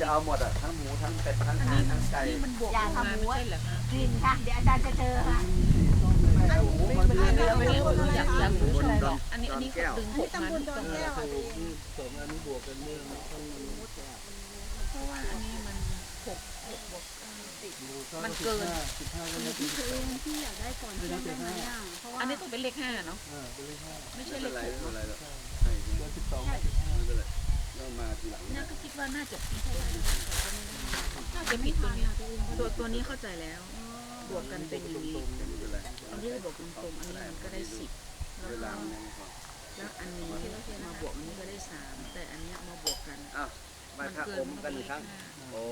จะเอาหมดอะทั้งหมูทั้งเป็ดทั้งห่านทั้งไก่นี่มันบวกลงมาไม่ใช่เหรอคะกลิ่นค่ะ เดี๋ยวอาจารย์จะเจอค่ะหมูมันเป็นเนื้อไม่ไม่รู้รู้อยากอยากรู้บนใช่ดหรออนกอันนี้อันนี้แก้วดึงหกมาที่ตรงเอนี้อถูกนี่เสริมอันนี้บวกกันเนื่องมันต้องมันเพราะว่าอันนี้มันหกหกบวกเก้าสิบมันเกินสิบห้าก็อันได้นี้ที่ตัวเองที่อยากได้ก่อนเที่ยงได้ไหมอะเพราะว่าอันนี้ต้องเป็นเลขห้าเนาะเออเป็นเลขห้าไม่ใช่ไม่เลเป็นขไรหกไม่เป็นไรหรอกใช่เดือนสิบสองสิบห้าไม่เป็นไร มาทีหลังน่าก็คิดว่าน่าจะผิดน่าจะผิดตัวนี้ตัวตัวนี้เข้าใจแล้ว บวกกันเป็นอย่างนี้ไม่เป็นไรอันนี้บวกกลมๆอันนี้มันก็ได้สิบแล้วก็ลามันยังไม่พอแล้วอันนี้มาบวกอันนี้ก็ได้สามแต่อันเนี้ยมาบวกกันอ้าวไหว้พระอมกันอีกครั้งโอ้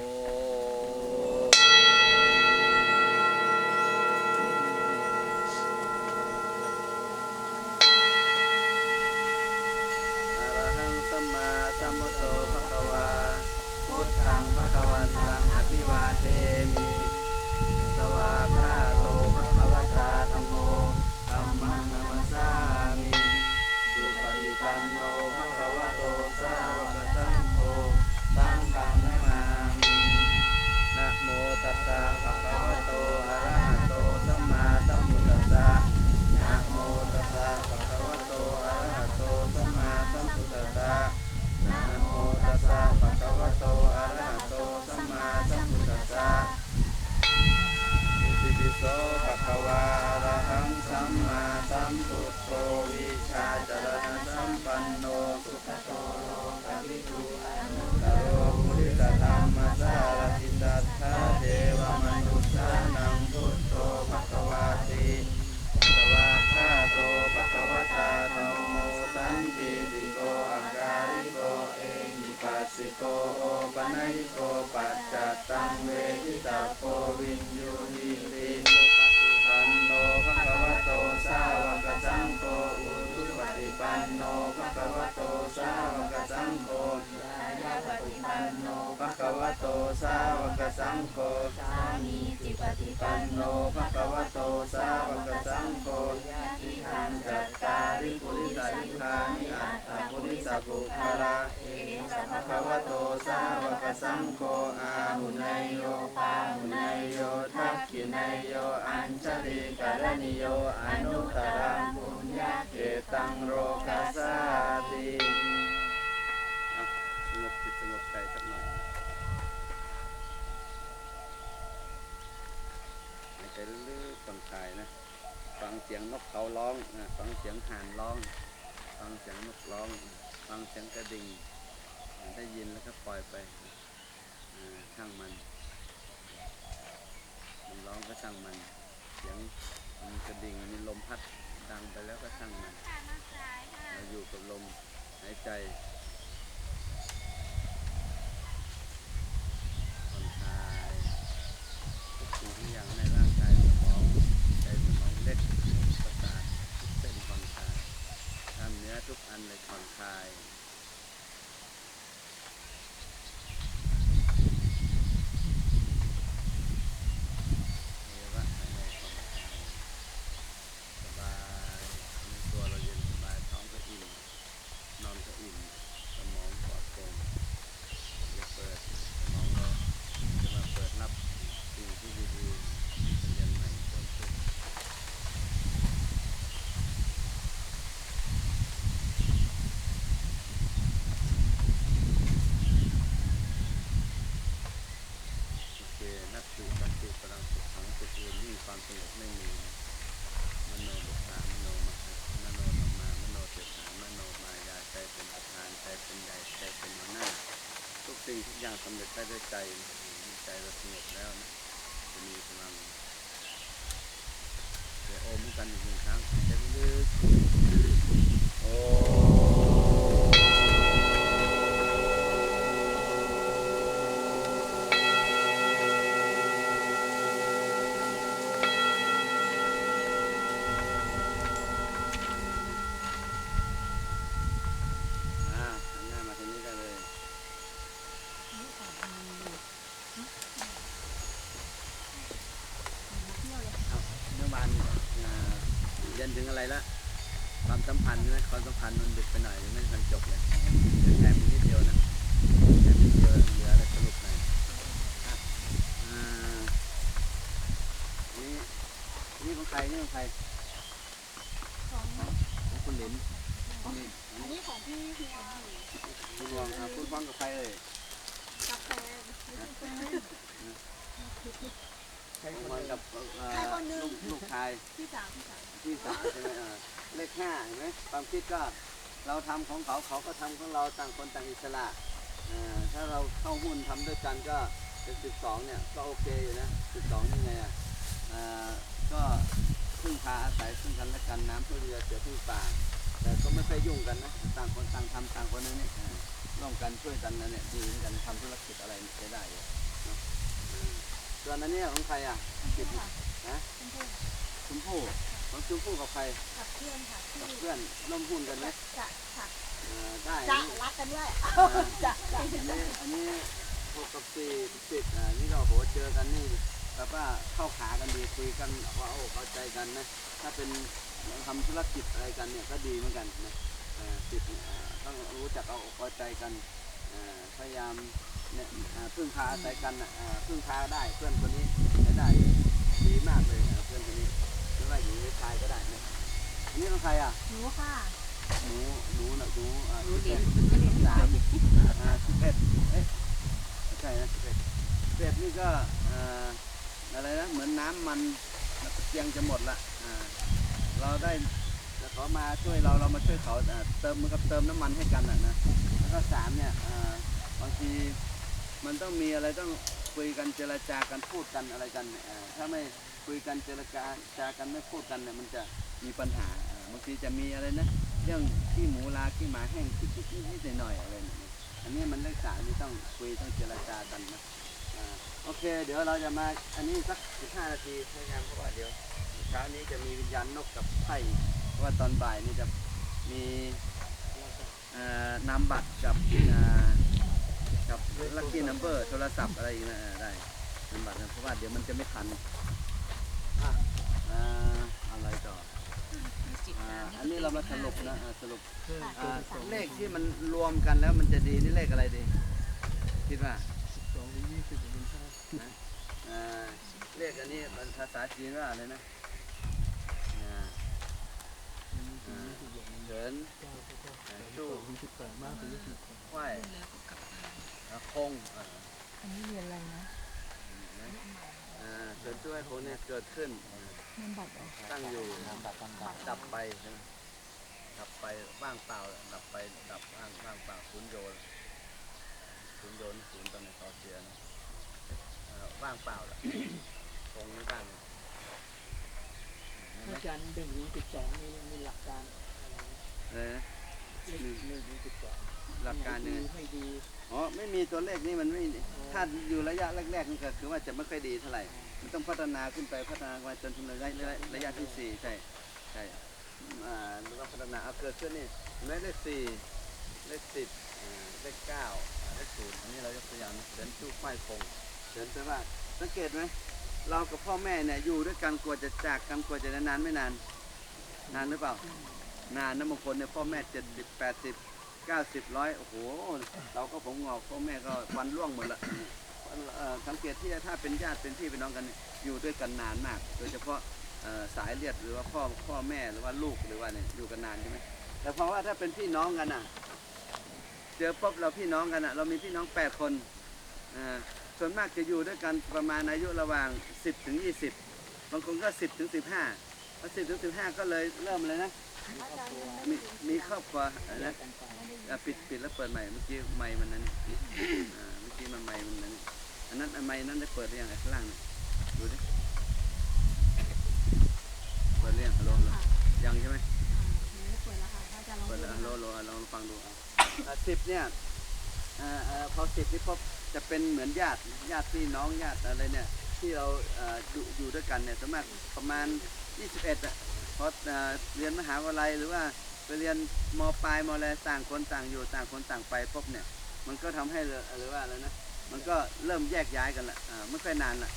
นโนภะคะวะโตสาวกสังโฆยาปฏิปันโนภะคะวะโตสาวกสังโฆสามีจิปฏิปันโนภะคะวะโตสาวกสังโฆยะติหังจัตตาริปุริสานิคานิอัตตาปุริสบุคลาเอสะภะคะวะโตสาวกสังโฆอาหุนายโยปาหุนายโยทักขินายโยอัญชลิกรณิโยอนุตตรังปุญญาเก ตังโรกัสสาติอะสงบจิตสงบใจสักหน่อยหายใจลึกๆผ่อนคลายนะ ฟังเสียงนกเขาร้องนะฟังเสียงห่านร้อง ฟังเสียงนกร้อง ฟังเสียงกระดิ่ง ได้ยินแล้วก็ปล่อยไปช่างมัน มันร้องก็ช่างมัน เสียงมันกระดิ่งมีลมพัด ดังไปแล้วก็ช่างมันเราอยู่กับลมหายใจผ่อนคลายทุกสิ่งทุกอย่างในร่างกายสมองใจสมองเล็กประสาททุกเส้นผ่อนคลายทำเนื้อทุกอันเลยผ่อนคลาย อวัยวะภายในผ่อนคลายสบายในตัวเราเย็นสบายท้องก็อิ่มนอนก็อิ่มสมองปลอดโปร่งจะเปิดสมองเราจะมาเปิดรับสิ่งที่ดีๆเรียนใหม่เพิ่มขึ้นโอเคนับถือบันติพลังสุขขังสุขอื่นยิ่งความสงบไม่มี มโนบุพามโนมหามโนธรรมามโนเจตหามโนมายาใจเป็นประธานใจเป็นใหญ่ใจเป็นหัวหน้า ทุกสิ่งทุก อย่างสำเร็จได้ด้ใจใจเราสงบแล้วนะจะมีกำลังเดี๋ยวโอมกันอีกหนึ่งครั้งจะลึก ความสัมพันธ์มันดึกไปหน่อยไม่ทันจบเลยแถมนิดเดียวนะแถมนิดเดียวเหลืออะไรสรุปหน่อยนี่นี่ของใครนี่ของใครของของคุณลินนี่อันนี้ของพี่พี่วังคุณวางครับคุณวางกับใครเลยกับแฟนใครคนกับใครคนหนึ่งลูกชายพี่สาวพี่สาวพี่สาวใช่ไหมอ่า เลขห้าเห็นไหมความคิดก็เราทำของเขาเขาก็ทำของเราต่างคนต่างอิสระเอ่อถ้าเราเข้าหุ้นทำด้วยกันก็เป็นสิบสองเนี่ยก็โอเคอยู่นะสิบสองยังไงอะเอ่อก็พึ่งพาอาศัยซึ่งกันและกันน้ำเพื่อเรือเสือพึ่งป่าแต่ก็ไม่ค่อยยุ่งกันนะต่างคนต่างทำต่างคนนั้นนี่เออร่วมกันช่วยกันนะเนี่ยดีเหมือนกันทำธุรกิจอะไรใช้ได้อยู่เนาะเออส่วนอันเนี้ยของใครอะกิจนะชมพู่ ของชมพู่กับใครกับเพื่อนค่ะที่กับเพื่อนร่วมหุ้นกันไหมจะค่ะเออได้จะอันนี้รักกันด้วยเออจะจะอันนี้อันนี้หกกับสี่สิบอ่านี่ก็โหเจอกันนี่แบบว่าเข้าขากันดีคุยกันว่าโอ้เข้าใจกันนะถ้าเป็นทำธุรกิจอะไรกันเนี่ยก็ดีเหมือนกันนะเอ่อสิบอ่าต้องรู้จักเอาอกเอาใจกันเอ่อพยายามเนี่ยอ่าพึ่งพาอาศัยกันอะอ่าพึ่งพาได้เพื่อนคนนี้ใช้ได้ดีมากเลยอ่าเพื่อนคนนี้ ไม่ว่าหญิงหรือชายก็ได้นะอันนี้ของใครอะหนูค่ะหนูหนูนะหนูอ่ารู้สิบดีเอ็ดรู้ดีสามอ่าสิบเอ็ดเอ๊ะไม่ใช่นะสิบเอ็ดสิบเอ็ดนี่ก็เอ่ออะไรนะเหมือนน้ำมันเตียงจะหมดละอ่าเราได้เขามาช่วยเราเรามาช่วยเขาอ่าเติมเหมือนกับเติมน้ำมันให้กันอะนะแล้วก็สามเนี่ยอ่าบางทีมันต้องมีอะไรต้องคุยกันเจรจากันพูดกันอะไรกันอ่าถ้าไม่ คุยกันเจรจาจากันไม่พูดกันเนี่ยมันจะมีปัญหาบางทีจะมีอะไรนะเรื่องขี้หมูลาขี้หมาแห้งคิดคิดนิดหน่อยๆอะไรเนี่ยอันนี้มันเลขสามนี่ต้องคุยต้องเจรจากันนะโอเค เดี๋ยวเราจะมาอันนี้สักสิบห้านาทีใช้งานเพราะว่าเดี๋ยวเช้านี้จะมีวิญญาณนกกับไพ่เพราะว่าตอนบ่ายนี่จะมีนามบัตรกับกับลัคกี้นัมเบอร์โทรศัพท์อะไรอีกนะเออได้นามบัตรนะเพราะว่าเดี๋ยวมันจะไม่ทัน อะอ่าอะไรต่ออ่าอันนี้เรามาสรุปนะอ่าสรุปเพื่อนอ่าเลขที่มันรวมกันแล้วมันจะดีนี่เลขอะไรดี คิดว่าสิบสองหรือยี่สิบเป็นชาอ่าเลขอันนี้มันภาษาจีนว่าอะไรนะอ่าอ่างนี้เฉินเก้าเก้าเก้าชู้ยี่สิบแปดมากกว่ายี่สิบไหวแล้วก็กลับบ้านอ่าคงอ่าอันนี้เรียนอะไรนะ ฉินช่วยคนเนี่ยเกิดขึ้นอ่ามันบัตรเหรอตั้งอยู่ดับไปใช่ไหมดับไปว่างเปล่าดับไปดับว่างว่างเปล่าศูนย์โยนศูนย์โยนศูนย์ตอนในต่อเสียนะอ่าว่างเปล่าละคงไม่บ้างอาจารย์หนึ่งถึงสิบสองนี่มีหลักการอะไรนะเลยนะ หลักการยังไงไม่ดีอ๋อไม่มีตัวเลขนี่มันไม่ถ้าอยู่ระยะแรกๆมันก็คือว่าจะไม่ค่อยดีเท่าไหร่มันต้องพัฒนาขึ้นไปพัฒนามาจนถึงระยะระยะระยะที่สี่ใช่ใช่อ่าแล้วก็พัฒนาเอาเกิดขึ้นนี่เห็นไหมเลขสี่เลขสิบเลขเก้าเลขศูนย์อันนี้เราจะพยายามเดินชู้ไขว้คงเดินไปว่าสังเกตไหมเรากับพ่อแม่เนี่ยอยู่ด้วยกันกลัวจะจากกันกลัวจะนานไม่นาน นานหรือเปล่า นานนะบางคนเนี่ยพ่อแม่เจ็ดสิบแปดสิบเก้าสิบร้อยโอ้โห เราก็ผมงอกพ่อแม่ก็วันล่วงหมดละเอ่อสังเกตที่ถ้าเป็นญาติเป็นพี่เป็นน้องกันเนี่ยอยู่ด้วยกันนานมาก โดยเฉพาะเอ่อสายเลือดหรือว่าพ่อพ่อแม่หรือว่าลูกหรือว่าเนี่ยอยู่กันนานใช่ไหมแต่เพราะว่าถ้าเป็นพี่น้องกันอะ เจอปุ๊บเราพี่น้องกันอะ เรามีพี่น้องแปดคนอ่าส่วนมากจะอยู่ด้วยกันประมาณอายุระหว่าง 10ถึง20 บางคนก็ 10ถึง15พอ10ถึง15 ก็เลยเริ่มเลยนะ มีมีครอบครัวอะไรนะอะปิดปิดแล้วเปิดใหม่เมื่อกี้ไม้มันนั้นอ่าเมื่อกี้มันไม้มันนั้นอันนั้นอันไม้นั้นได้เปิดหรือยังไงข้างล่างน่ะดูดิเปิดหรือยังฮัลโหลฮัลโหลยังใช่ไหมไม่เปิดแล้วค่ะอาจารย์ลองเปิดดูแล้วฮัลโหลฮัลโหลลองฟังดูอะสิบเนี่ยอ่าอ่าพอสิบนี่พบจะเป็นเหมือนญาติญาติพี่น้องญาติอะไรเนี่ยที่เราเอ่ออยู่อยู่ด้วยกันเนี่ยสวนมากประมาณ 21อะ เพราะเอ่อเรียนมหาวิทยาลัยหรือว่าไปเรียนมปลายมอะไรต่างคนต่างอยู่ต่างคนต่างไปพบเนี่ย มันก็ทำให้หรือว่าอะไรนะมันก็เริ่มแยกย้ายกันละไม่ค่อยนานละ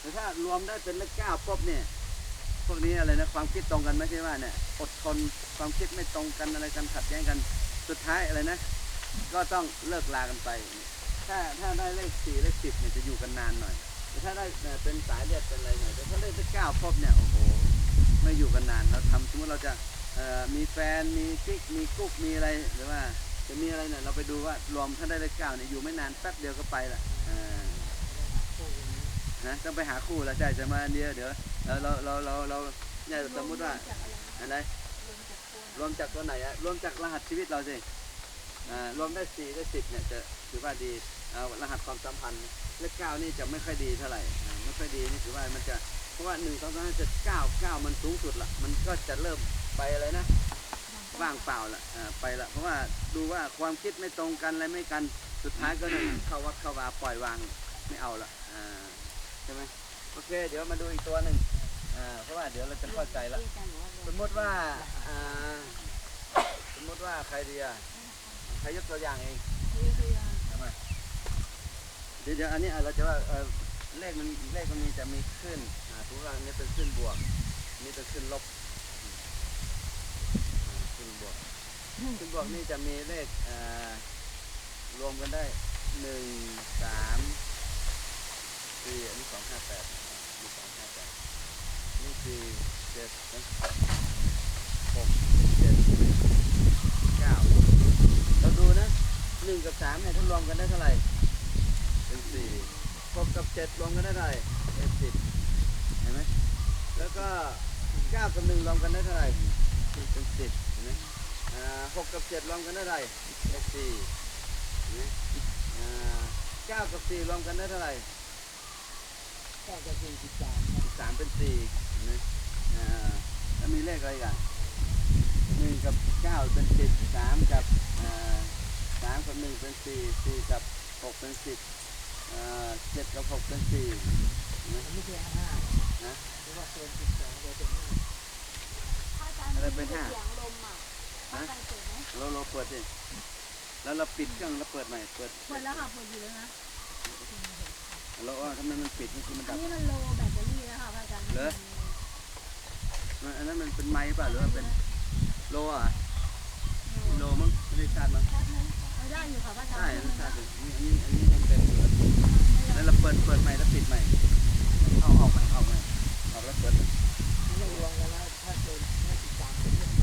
แต่ถ้ารวมได้เป็นเลขเก้าปุ๊บเนี่ยพวกนี้อะไรนะความคิดตรงกันไหมใช่ว่าเนี่ยอดทนความคิดไม่ตรงกันอะไรกันขัดแย้งกันสุดท้ายอะไรนะ ก็ต้องเลิกลากันไป ถ้าถ้าได้เลขสี่เลขสิบเนี่ยจะอยู่กันนานหน่อยแต่ถ้าได้เอ่อเป็นสายเลือดเป็นอะไรหน่อยแต่ถ้าเลขเก้าปุ๊บเนี่ยโอ้โห ไม่อยู่กันนานเราทำสมมติเราจะมีแฟนมีกิ๊กมีกุ๊กมีอะไรหรือว่าจะมีอะไรเนี่ยเราไปดูว่ารวมถ้านได้เลขเก้าเนี่ยอยู่ไม่นานแป๊บเดียวก็ไปละนะต้องไปหาคู่แล้วใช่จะมาเดียวเดี๋ยวเราเราเราเราเราเนี่ยสมมติว่าอะไรรวมจากตัวไหนอะรวมจากรหัสชีวิตเราสิรวมได้สี่ได้สิบเนี่ยจะถือว่าดีรหัสความสัมพันธ์เลขเก้านี่จะไม่ค่อยดีเท่าไหร่ไม่ค่อยดีนี่ถือว่ามันจะ เพราะว่าหนึ่งสองสามสี่ห้าเจ็ดเก้าเก้ามันสูงสุดละมันก็จะเริ่มไปอะไรนะว่างเปล่าละอ่าไปละเพราะว่าดูว่าความคิดไม่ตรงกันอะไรไม่กันสุดท้ายก็เนี่ยเข้าวัดเข้าวาปล่อยวางไม่เอาละอ่าใช่ไหมโอเค เดี๋ยวมาดูอีกตัวหนึ่งอ่าเพราะว่าเดี๋ยวเราจะเข้าใจละสมมติว่าอ่าสมมติว่าใครดีอะใครยกตัวอย่างเองทำไมเดี๋ยวเดี๋ยวอันนี้อะเราจะว่า เลขมันเลขมันมีจะมีขึ้นอ่าทุกอย่างนี้เป็นขึ้นบวกนี่เป็นขึ้นลบขึ้นบวกขึ้นบวกนี่จะมีเลขอ่อรวมกันได้หนึ่งสามสี่อันนี้สองห้าแปดนี่สองห้าแปดนี่คือเจ็ดนะหกเจ็ดเก้าเราดูนะหนึ่งกับสามเนี่ยถ้ารวมกันได้เท่าไหร่เป็นสี่ หกกับเจ็ดรวมกันได้เท่าไหร่เป็นสิบเห็นไหมแล้วก็เก้ากับหนึ่งรวมกันได้เท่าไหร่เป็นสิบเห็นไหมอ่าหกกับเจ็ดรวมกันได้เท่าไหร่ได้สี่เห็นไหมอ่าเก้ากับสี่รวมกันได้เท่าไหร่เก็จะสี่สิบสามสิบสามเป็นสี่เห็นไหมอ่าแล้วมีเลขอะไรอีกันหนึ่งกับเก้าเป็นสิบสามกับอ่าสามกับหนึ่งเป็นสี่สี่กับหกเป็นสิบ อ่าเจ็ดกับหกเป็นสี่นไมไม่ใช่ห้านะหรือว่าเกินสิบสองเป็นห้าอะไรเป็นห้าเสียงลมอะฮะเสียงไหมเราเราเปิดสิแล้วเราปิดเครื่องแล้วเปิดใหม่เปิดเปิดแล้วค่ะเปิดอยู่แล้วนะเราว่าทำไมมันปิดนี่คือมันอัดันบนี้มันโลแบตเตอรี่แล้วค่ะพระอาจารย์เหรอมันอันนั้นมันเป็นไม้ป่ะหรือว่าเป็นโลอะโลมั้งไม่ได้ชาติมั้ง ได้อยู่ค่ะพระอาจารใช่อันนั้ชาติอยู่อันนี้อันนี้อันเป็นแล้วเราเปิดเปิดใหม่แล้วปิดใหม่เอาออกใหม่ออกใหม่ออกแล้วเปิดไม่รวมกันล้วถ้าเป็นเลขไป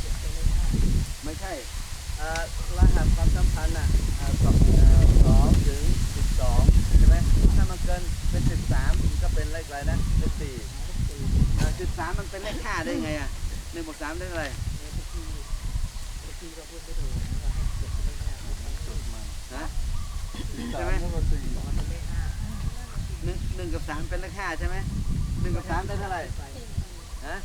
เจ็ดเป็นเลขห้าไม่ใช่รหัสความสัมพันธ์อะสองสองถึงสิบสองใช่ไหมถ้ามันเกินเป็นสิบสามก็เป็นเลขอะไรนะเลขสี่หาเลขสี่สิบสามมันเป็นเลขห้าได้ไงอะหนึ่งบวกสามได้เท่าไหร่ ใช่ไหมสองเป็นเลขห้าหนึ่งหนึ่งกับสามเป็นเลขห้าใช่ไหมหนึ่งกับสามได้เท่าไหร่ไปฮะ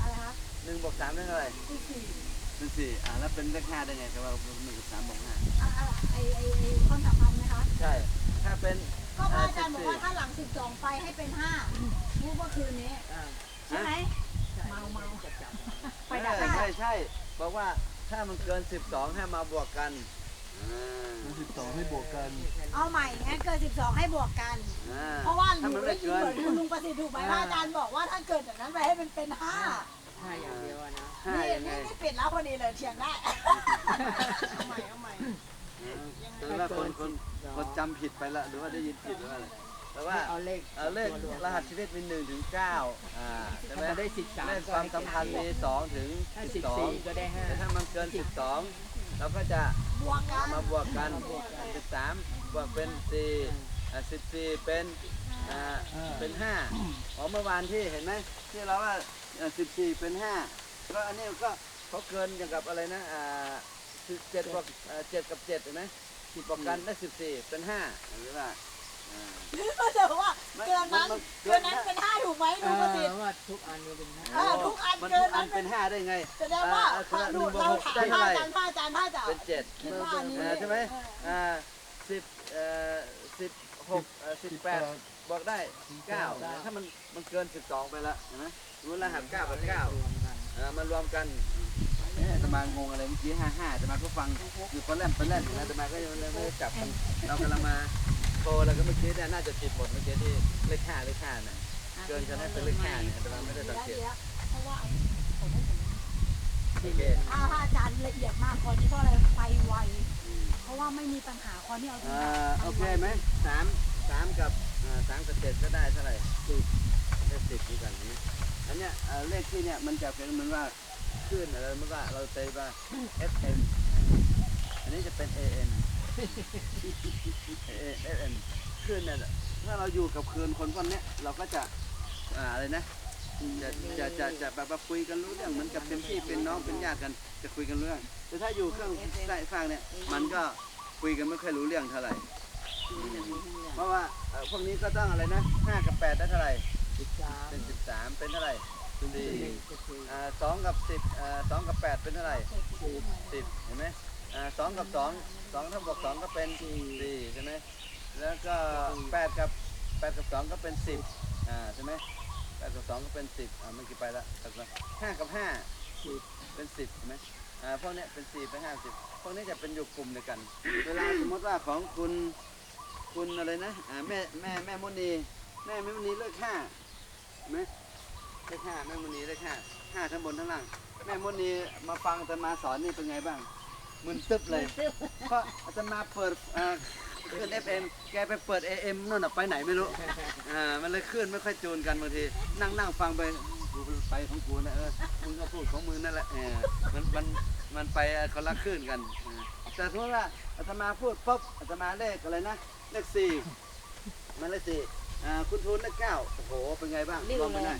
อะไรคะหนึ่งบวกสามได้เท่าไหร่ที่สี่เป็นสี่อ่าแล้วเป็นเลขห้าได้ไงแต่ว่าหนึ่งกับสามบวกห้าอะอะไอไอไอความสัมพันธ์ไหมคะใช่ถ้าเป็นก็พระอาจารย์บอกว่าถ้าหลังสิบสองไปให้เป็นห้ารู้ว่าคืนนี้อ่าใช่ไหมใช่เมาเมาจะจับไปใช่ดับใช่ใช่บอกว่าถ้ามันเกินสิบสองให้มาบวกกัน อ่าสิบสองให้บวกกันเอาใหม่งั้นเกินสิบสองให้บวกกัน อ่เพราะว่าหถ้านูมันได้ไม่ยินเกิเหมือนนคุณลุงประสิทธิ์ถูกไหมพระอาจารย์บอกว่าถ้าเกิดจากนั้นไปให้เป็นเป็นห้าห้าอย่างเดียวอะนะห้านี่ยังไงนี่นี่ปิดแล้วพอดีเลยเถียงได้ เอาใหม่เอาใหม่หรือว่าคนคนคนจำผิดไปละหรือว่าได้ยินผิดหรือว่าอะไรแต่ว่าเอาเลขเอ่อเลขรหัสชีวิตมีหนึ่งถึงเก้าอ่าใช่ไหมถ้ามันได้สิบสามเลขความสัมพันธ์มีสองถึงถ้าสิสิบบสองสี่ก็ได้ห้าแต่ถ้ามันเกินสิบสองเราก็จะ บวกกันมาบวกกันสิบสามบวกเป็นสี่สิบสี่เป็นอ่าเป็นห้าอ๋อเมื่อวานที่เห็นไหมที่เราว่าสิบสี่เป็นห้าก็อันนี้ก็เขาเกินอย่างกับอะไรนะอ่าเจ็ดบวกอ่าเจ็ดกับเจ็ดเห็นไหมสิบบวกกันได้สิบสี่เป็นห้าหรือว่า ก็จะบอกว่าเกินนั้นเกินนั้นเป็นห้าถูกไหมเอลุงประสิทอธิ์ว่าทุกอันนี้เป็นห้าเออทุกอันมันเกิทุนกอันั้นนเป็นห้าได้ไงแสดงว่าอ่พระหดูนึ่งบวกเราหกถามได้พระเท่าไหร่อาจารย์พระอาจารย์พระอาจารย์เป็นเจ็ดคิดว่าอันนี้อ่าใช่ไหมอ่าสิบเอ่อสิบหกเอ่อสิบแปดบอกได้เก้าถ้ามันมันเกินสิบสองไปแล้วเห็นไหมรู้รหัสเก้ากับเก้ารวมกันเออมารวมกันเอ๊ะจะมางงอะไรเมื่อกี้ห้าห้าจะมาก็ฟังอยู่คนแรกเป็นแรกอยู่นะจะมาก็ยังไม่ได้จับกันเรากำลังมาโทรแล้วก็เมื่อกี้เนี่ยน่าจะผิดหมดเมื่อกี้ที่เลขห้าเลขห้าเนี่ยเกินกันให้เป็นเลขห้าเนี่ยแต่มาไม่ได้สังเกตเพราะว่าโอเคถ้าพระอาจารย์ละเอียดมากคนนี้เพราะอะไรไปไวอืมเพราะว่าไม่มีปัญหาคนที่เอาจริงอ่าๆโอเคไหมสามสามกับอ่าสามกับเจ็ดก็ได้เท่าไหร่สิบได้สิบเหมือนกันเห็นไหมอันเนี้ยเอ่อเลขที่เนี่ยมันจะเป็นเหมือนว่าคลื่นอะไรเมื่อกี้เราเตยว่า FM อันนี้จะเป็น AM FM คลื่นเนี่ยถ้าเราอยู่กับคลื่นคนพวกเนี้ยเราก็จะอ่าอะไรนะจะจะจะจะแบบว่าคุยกันรู้เรื่องเหมือนกับเป็นพี่เป็นน้องเป็นญาติกันจะคุยกันรู้เรื่อง แต่ถ้าอยู่เครื่องใต้ฟางเนี่ย มันก็คุยกันไม่ค่อยรู้เรื่องเท่าไหร่อืมเพราะว่าเอ่อพวกนี้ก็ต้องอะไรนะห้ากับแปดได้เท่าไหร่สิบสามเป็นสิบสามเป็นเท่าไหร่เป็นสี่สี่เป็นสี่อ่าสองกับสิบอ่าสองกับแปดเป็นเท่าไหร่สิบสิบเห็นไหม อ่าสองกับสองสองถ้าบวกสองก็เป็นสี่ใช่ไหมแล้วก็แปดกับแปดกับสองก็เป็นสิบอ่าใช่ไหมแปดกับสองก็เป็นสิบอ่ามันกี่ไปละแปดกับห้ากับห้าสิบเป็นสิบใช่ไหมอ่าพวกเนี้ยเป็นสี่เป็นห้าสิบพวกนี้จะเป็นอยู่กลุ่มเดียวกัน เวลาสมมติว่าของคุณคุณอะไรนะอ่าแม่แม่แม่มณีแม่แม่มณีเลขห้าเห็นไหมเลขห้าแม่มณีเลขห้าห้าทั้งบนทั้งล่าง แม่มณีมาฟังอาตมาสอนนี่เป็นไงบ้าง มึนตึ๊บเลยเพราะอาตมาเปิดอ่าขึ้น FM แกไปเปิด AM นู่นน่ะไปไหนไม่รู้อ่ามันเลยขึ้นไม่ค่อยจูนกันบางทีนั่งนั่งฟังไปกูไปของกูนะเออมึงก็พูดของมึงนั่นแหละเออมันมันมันไปคนละคลื่นกันอ่าแต่สมมติว่าอาตมาพูดปุ๊บอาตมาเลขอะไรนะเลขสี่มันเลขสี่อ่าคุณทูนเลขเก้าโอ้โหเป็นไงบ้างลองไปหน่อย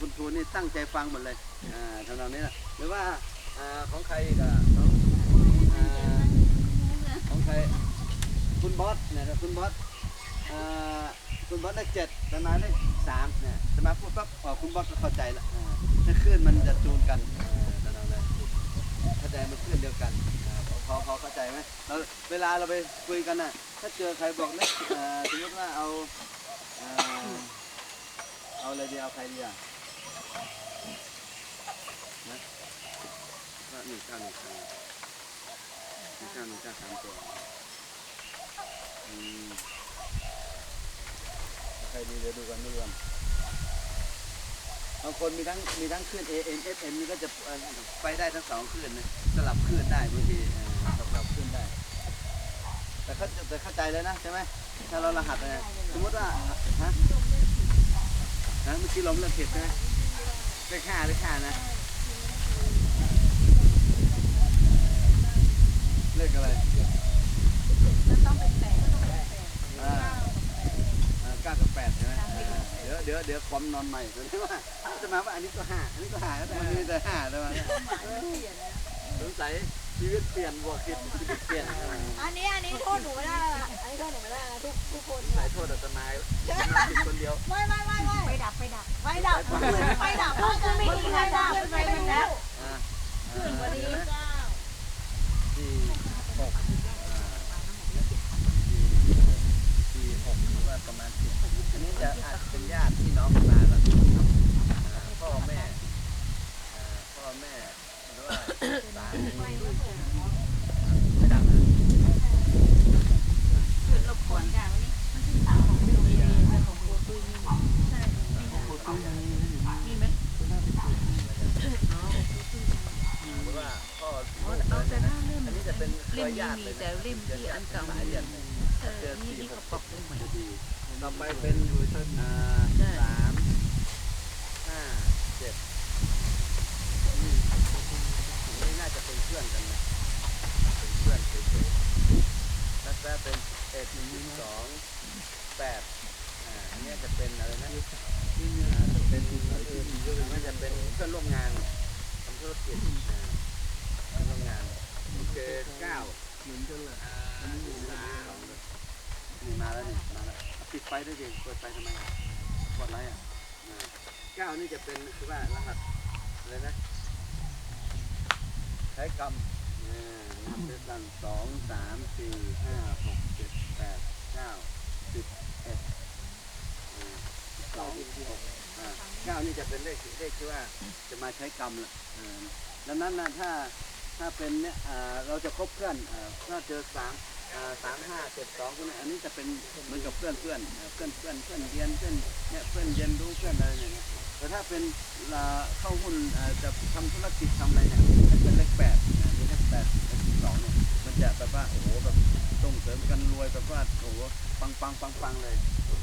คุณทูนนี่ตั้งใจฟังหมดเลยอ่าทำนองนี้นะหรือว่าอ่าของใครกอะ ของอ่าของใครคุณบอสเนะครับคุณบอสคุณบอสเลขเจ็ดแต่มาเลขสามเนี่ยแต่มาพูดปั๊บอ๋อคุณบอสก็เข้าใจละถ้าคลื่นมันจะจูนกันตอนนั้นเลยเข้าใจมันคลื่นเดียวกันพอพอเข้าใจไหมเราเวลาเราไปคุยกันน่ะถ้าเจอใครบอกเลขเอ่อสมมติว่าเอาเอาอะไรดีเอาใครดีอะนะก็หนึ่ งเก้าหนึ่งเก้าหนึ่งเก้าหนึ่งเก้าสามตัวอืมใครดีเดี๋ยวดูกันดูกันบางคนมีทั้งมีทั้งคลื่น AM FM นี่ก็จะเอ่อไปได้ทั้งสองคลื่นนะสลับคลื่นได้บางทีเอ่อสลับคลื่นได้ แต่เข้าแต่เข้าใจแล้วนะใช่ไหมถ้าเรารหัสนะสมมติว่าฮะฮะเมื่อกี้ลมเริ่มผิดใช่ไหมเลขห้าเลขห้านะ เลขอะไรต้องเป็นแปดอ่าอ่าเก้ากับแปดใช่ไหมอ่าเดี๋ยวเดี๋ยวเดี๋ยวความนอนใหม่จะว่าจะมาว่าอันนี้ก็ห้าอันนี้ก็ห้าแต่มันมีแต่ห้าแต่ว่าสงสัยชีวิตเปลี่ยนบวกคิดชีวิตเปลี่ยนอ่าอันนี้อันนี้โทษหนูไม่ได้ละอันนี้โทษหนูไม่ได้ละทุกทุกคนสายโทษอาตมาอาตมาผิดคนเดียวไม่ไม่ไม่ไม่ไปดับไปดับไปดับไปดับเพราะจะไม่มีใครดับไปเป็นแล้วอ่าขึ้นวันนี้เก้าสี่ หกอ่าสี่หกหรือว่าประมาณสิบอันนี้จะอาจเป็นญาติพี่น้องมาแล้วพ่อแม่พ่อแม่หรือว่าสามีไม่ดังนะขึ้นรบกวนกันวันนี้มันที่สามของพี่มีของโคตุ้ยมีใช่โคตุ้ยมีไหม คุณน่าเป็นสี่หรือว่าพ่อเอาแต่หน้าเล่มอันนี้จะเป็นเคเล่มยนี้ญาติมีเลยแต่เล่มที่อันเก่า สายเรียนเออนี่นี่เขาปรับปรุงใหม่ดีต่อไปเป็นอ่าใช่ สามห้าเจ็ดอืมนนี้น่าจะเป็นเพื่อนกันนะเป็นเพื่อนเฉยๆแล้วก็เป็นเอ็ดหนึ่งสองแปดอ่าอันเนี้ยจะเป็นอะไรนะอ่าจะเป็นมันจะเป็นเพื่อนร่วมงานทำธุรกิจอ่าเพื่อนร่วมงาน โอเคเก้าเหมือนกันแหละอ่านี่มานี่มาแล้วนี่มาแล้วปิดไฟด้วยดิเปิดไฟทำไมอะกดไลอะเก้านี่จะเป็นคือว่ารหัสอะไรนะใช้กรรมอ่านับด้วยกันสองสามสี่ห้าหกเจ็ดแปดเก้าสิบเอ็ดอ่าสองหกอ่าเก้านี่จะเป็นเลขเลขที่ว่าจะมาใช้กรรมละอ่าดังนั้นนะถ้า ถ้าเป็นเนี่ยเราจะคบเพื่อนถ้าเจอสามสามห้าเจ็ดสองพวกนี้อันนี้จะเป็นเหมือนกับเพื่อนเพื่อนเพื่อนเพื่อนเพื่อนเรียนเพื่อนเนี่ยเพื่อนเรียนรู้เพื่อนอะไรอย่างเงี้ยแต่ถ้าเป็นเข้าหุ้นจะทำธุรกิจทำอะไรเนี่ยมันเป็นเลขแปดเลขแปดเลขสองเนี่ยมันจะแบบว่าโอ้โหแบบส่งเสริมกันรวยแบบว่าโอ้โหปังปังปังปังเลย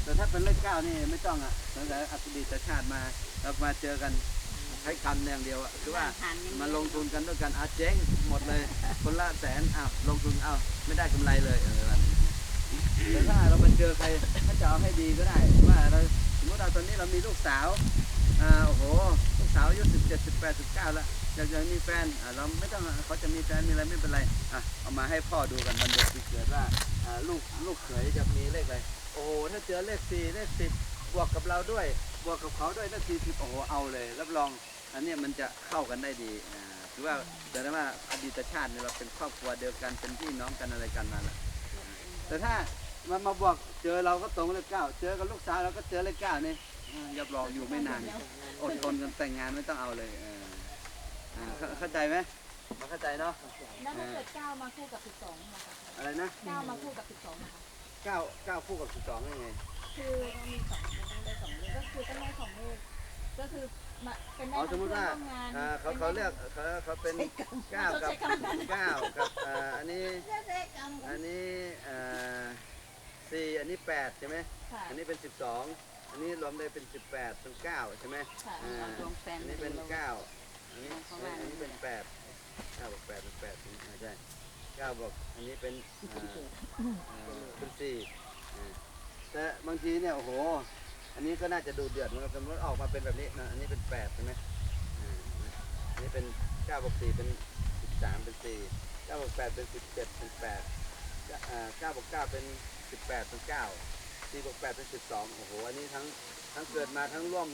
แต่ถ้าเป็นเลขเก้านี่ไม่ต้องอะตั้งแต่อดีชาติมาเรามาเจอกัน ใช้กรรมอย่างเดียวอะคือว่ามาลงทุนกันด้วยกันอาเจ๊งหมดเลย คนละแสนอ้าวลงทุนอ้าวไม่ได้กำไรเลยเออแบบนี้แต่ถ้าเราไปเจอใครถ้าจะเอาให้ดีก็ได้ ว่าเราสมมติเราตอนนี้เรามีลูกสาวอ่าโอ้โหลูกสาวอายุสิบเจ็ดสิบแปดสิบเก้าแล้วอยากจะมีแฟนอ่าเราไม่ต้องเขาจะมีแฟนมีอะไรไม่เป็นไรอะเอามาให้พ่อดูกันมันเด็กที่เกิดว่าอ่าลูกลูกเขยจะมีเลขอะไรโอ้โหถ้าเจอเลขสี่เลขสิบบวกกับเราด้วยบ วกกับเขาด้วยเลขสี่สิบโอ้โหเอาเลย รับรองอันเนี้ยมันจะเข้ากันได้ดีอ่าถือว่าแต่ว่าอดีตชาติเนี่ยเราเป็นครอบครัวเดียวกันเป็นพี่น้องกันอะไรกันมาละแต่ถ้ามันมาบอกเจอเราก็ตรงเลขเก้าเจอกับลูกสาวเราก็เจอเลขเก้านี่อ่ารับรองอยู่ไม่นานอดทนกันแต่งงานไม่ต้องเอาเลยเอออ่าเข้าเข้าใจไหมมาเข้าใจเนาะแล้วถ้าเกิดเก้ามาคู่กับสิบสองนะคะอะไรนะเก้ามาคู่กับสิบสองนะคะเก้าเก้าคู่กับสิบสองยังไง คือต้องมีสองต้องได้สองเลขก็คือต้องได้สองเลขก็คือมาเป็นได้อ๋อสทั้มงมติเพื่อนว่าร่วมงานอ่าเขาเขาเลือกเขาเขาเป็นเก้ากับเก้ากับอ่าอันนี้เลือกเลขกรรมกัอันนนี้อ่าสี่อันนี้แปดใช่ไหมค่ะอันนี้เป็นสิบสองอันนี้รวมได้เป็นสิบแปดเป็นเก้าใช่ไหมค่ะอ่าอันนี้เป็นเก้าอันนี้อันนี้เป็นแปดเก้าบวกแปดเป็นแปดอ่าใช่เก้าบวกอันนี้เป็นอ่าอ่าเป็นสี่อ่า แต่บางทีเนี่ยโอ้โห อันนี้ก็น่าจะดูเดือดเหมือนกันสมมติออกมาเป็นแบบนี้นะอันนี้เป็นแปดใช่ไหมอันนี้เป็นเก้าบวกสี่เป็นสิบสามเป็นสี่เก้าบวกแปดเป็นสิบเจ็ดเป็นแปดเก้าบวกเก้าเป็นสิบแปดเป็นเก้าสี่บวกแปดเป็นสิบสองโอ้โห อันนี้ทั้งทั้งเกิดมาทั้งร่วม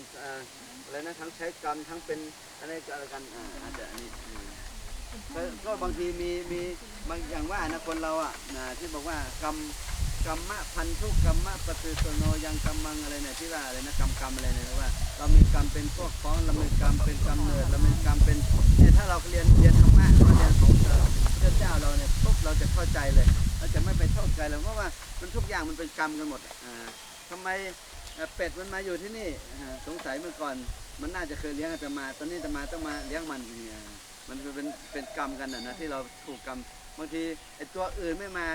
อะไรนะทั้งใช้กรรมทั้งเป็นอะไรก็อะไรกันอ่าจจะอันนี้ก็บางทีมีมีบางอย่างว่านะคนเราอะที่บอกว่ากรรม กรรมะพันธุกรรมะปฏิสโนยังกรรมังอะไรเนี่ยที่ว่าอะไรนะกรรมกรรมอะไรเนี่ยว่า เรามีกรรมเป็นพวกพ้องเรามีกรรมเป็นกำเนิดเรามีกรรมเป็นเนี่ยถ้าเราเรียนเรียนธรรมะเราเรียนของเจ้าเจ้าเราเนี่ยปุ๊บเราจะเข้าใจเลย เราจะไม่ไปโทษใจเลยเพราะว่ามันทุกอย่างมันเป็นกรรมกันหมดอ่าทำไมเป็ดมันมาอยู่ที่นี่สงสัยเมื่อก่อนมันน่าจะเคยเลี้ยงอาตมา ตอนนี้อาตมาต้องมาเลี้ยงมันเนี่ยมันเป็นเป็นกรรมกันนะนะที่เราถูกกรรมบางทีไอ้ตัวอื่นไม่มา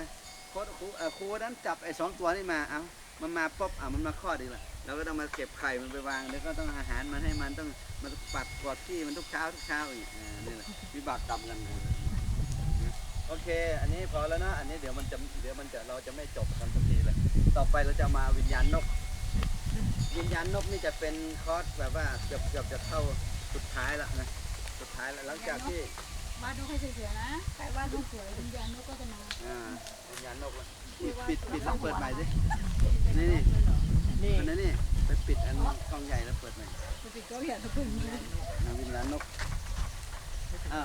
โค้ดครูเอ่อครูนั้นจับไอ้สองตัวนี่มาเอ้ามันมาปุ๊บอะมันมาคลอดอีกละเราก็ต้องมาเก็บไข่มันไปวางแล้วก็ต้องอาหารมันให้มันต้องมันปัดกอดที่มันทุกเช้าทุกเช้าอีกอ่านี่แหละวิบากกรรมกันนะโอเค อันนี้พอแล้วนะอันนี้เดี๋ยวมันจะเดี๋ยวมันจะเราจะไม่จบกันสักทีเลยต่อไปเราจะมาวิญญาณนก วิญญาณนกนี่จะเป็นคอร์สแบบว่าเกือบเกือบจะเข้าสุดท้ายล้วนะสุดท้ายแล้วหลังจากที่ วาดนกให้สวยๆนะใครวาดนกสวยวิญญาณนกก็จะมาอ่าวิญญาณนกละปิดปิดปิดแล้วเปิดใหม่สินี่นี่นี่อันนั้นนี่ไปปิดอันกล้องใหญ่แล้วเปิดใหม่ปกติก็เห็นทุกคนอ่าวิญญาณนกอ่า